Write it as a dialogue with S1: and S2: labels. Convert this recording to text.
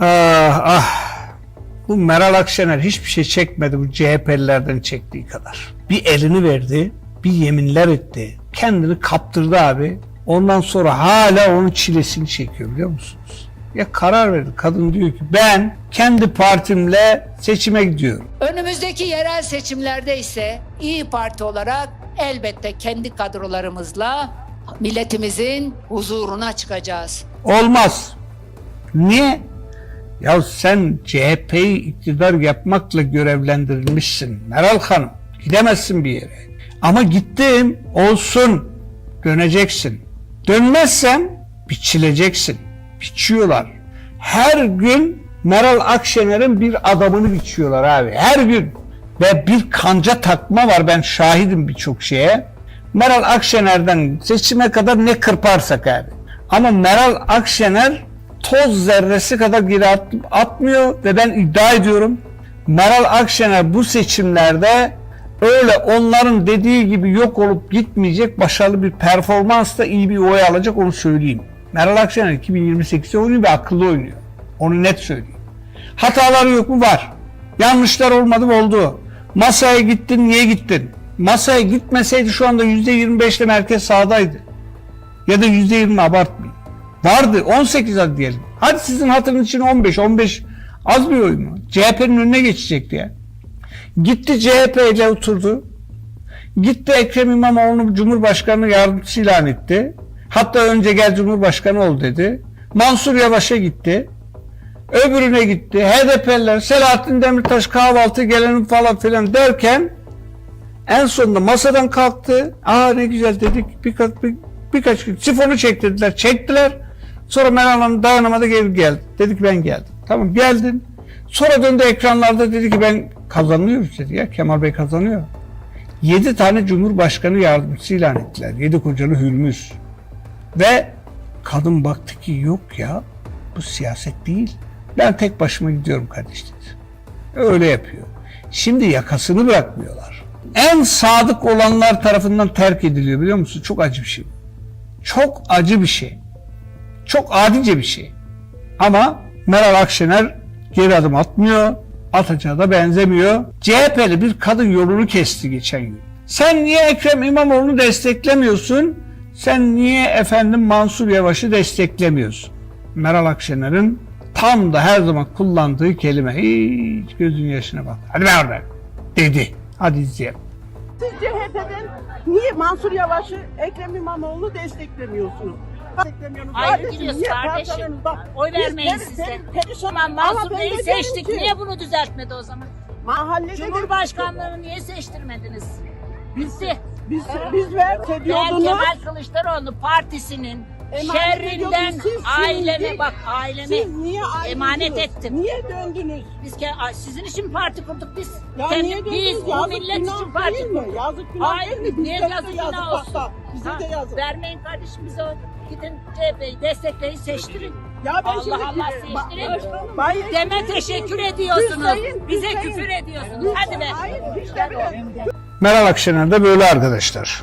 S1: Ah ah. Bu Meral Akşener hiçbir şey çekmedi bu CHP'lilerden çektiği kadar. Bir elini verdi, bir yeminler etti. Kendini kaptırdı abi. Ondan sonra hala onun çilesini çekiyor biliyor musunuz? Ya karar verdi. Kadın diyor ki ben kendi partimle seçime gidiyorum.
S2: Önümüzdeki yerel seçimlerde ise İyi Parti olarak elbette kendi kadrolarımızla milletimizin huzuruna çıkacağız.
S1: Olmaz. Niye? Ya sen CHP'yi iktidar yapmakla görevlendirilmişsin Meral Hanım. Gidemezsin bir yere. Ama gittim olsun döneceksin. Dönmezsen biçileceksin. Biçiyorlar. Her gün Meral Akşener'in bir adamını biçiyorlar abi. Her gün. Ve bir kanca takma var ben şahidim birçok şeye. Meral Akşener'den seçime kadar ne kırparsak abi. Ama Meral Akşener toz zerresi kadar geri at- atmıyor ve ben iddia ediyorum Meral Akşener bu seçimlerde öyle onların dediği gibi yok olup gitmeyecek başarılı bir performansla iyi bir oy alacak onu söyleyeyim. Meral Akşener 2028'de oynuyor ve akıllı oynuyor. Onu net söyleyeyim. Hataları yok mu? Var. Yanlışlar olmadı mı? Oldu. Masaya gittin, niye gittin? Masaya gitmeseydi şu anda %25'le merkez sağdaydı. Ya da %20 abartmayın. Vardı 18 hadi diyelim. Hadi sizin hatırınız için 15. 15 az bir oy mu? CHP'nin önüne geçecekti ya. Gitti CHP ile oturdu. Gitti Ekrem İmamoğlu'nu Cumhurbaşkanı yardımcısı ilan etti. Hatta önce gel Cumhurbaşkanı ol dedi. Mansur Yavaş'a gitti. Öbürüne gitti. HDP'liler Selahattin Demirtaş kahvaltı gelelim falan filan derken en sonunda masadan kalktı. Aa ne güzel dedik. Birkaç, bir, birkaç gün sifonu çektirdiler. Çektiler. Sonra Meral Hanım dayanamadı geri geldi. Dedi ki ben geldim. Tamam geldin. Sonra döndü ekranlarda dedi ki ben kazanıyoruz dedi ya. Kemal Bey kazanıyor. Yedi tane Cumhurbaşkanı yardımcısı ilan ettiler. Yedi kocalı Hürmüz. Ve kadın baktı ki yok ya bu siyaset değil. Ben tek başıma gidiyorum kardeş dedi. Öyle yapıyor. Şimdi yakasını bırakmıyorlar. En sadık olanlar tarafından terk ediliyor biliyor musun? Çok acı bir şey. Çok acı bir şey. Çok adice bir şey. Ama Meral Akşener geri adım atmıyor. Atacağı da benzemiyor. CHP'li bir kadın yolunu kesti geçen gün. Sen niye Ekrem İmamoğlu'nu desteklemiyorsun? Sen niye efendim Mansur Yavaş'ı desteklemiyorsun? Meral Akşener'in tam da her zaman kullandığı kelime hiç gözün yaşına bak. Hadi be oradan dedi. Hadi izleyelim.
S3: Siz CHP'den niye Mansur Yavaş'ı Ekrem İmamoğlu desteklemiyorsunuz?
S4: Ayrı gidiyoruz kardeşim.
S3: Bak,
S4: Oy vermeyin size. Tamam
S3: Ama
S4: Mansur Bey'i seçtik. Niye bunu düzeltmedi o zaman?
S3: Mahallede de-
S4: Cumhurbaşkanlığını niye seçtirmediniz? Bitti.
S3: Biz, biz ver
S4: Ben. Kemal Kılıçdaroğlu partisinin şerrinden aileme bak aileme
S3: Siz niye
S4: emanet ettim.
S3: Niye döndünüz?
S4: Biz ke- Ay, sizin için parti kurduk biz.
S3: Ya
S4: Kendi-
S3: niye döndünüz?
S4: biz bu
S3: Yazık
S4: millet
S3: günah
S4: için parti
S3: değil mi?
S4: kurduk.
S3: Yazık günah
S4: Hayır,
S3: değil mi?
S4: niye
S3: Bizlere de
S4: yazık günah olsun?
S3: da. Bize
S4: Ha,
S3: de yazık.
S4: Vermeyin kardeşim bize o. Gidin CHP'yi destekleyin seçtirin.
S3: Ya ben
S4: Allah
S3: şimdi-
S4: Allah
S3: Bak-
S4: seçtirin.
S3: Hayır.
S4: Deme teşekkür ediyorsunuz.
S3: Hüseyin,
S4: Bize
S3: Hüseyin.
S4: küfür ediyorsunuz. Hadi be.
S3: Hayır, hiç demiyorum.
S1: Meral Akşener de böyle arkadaşlar.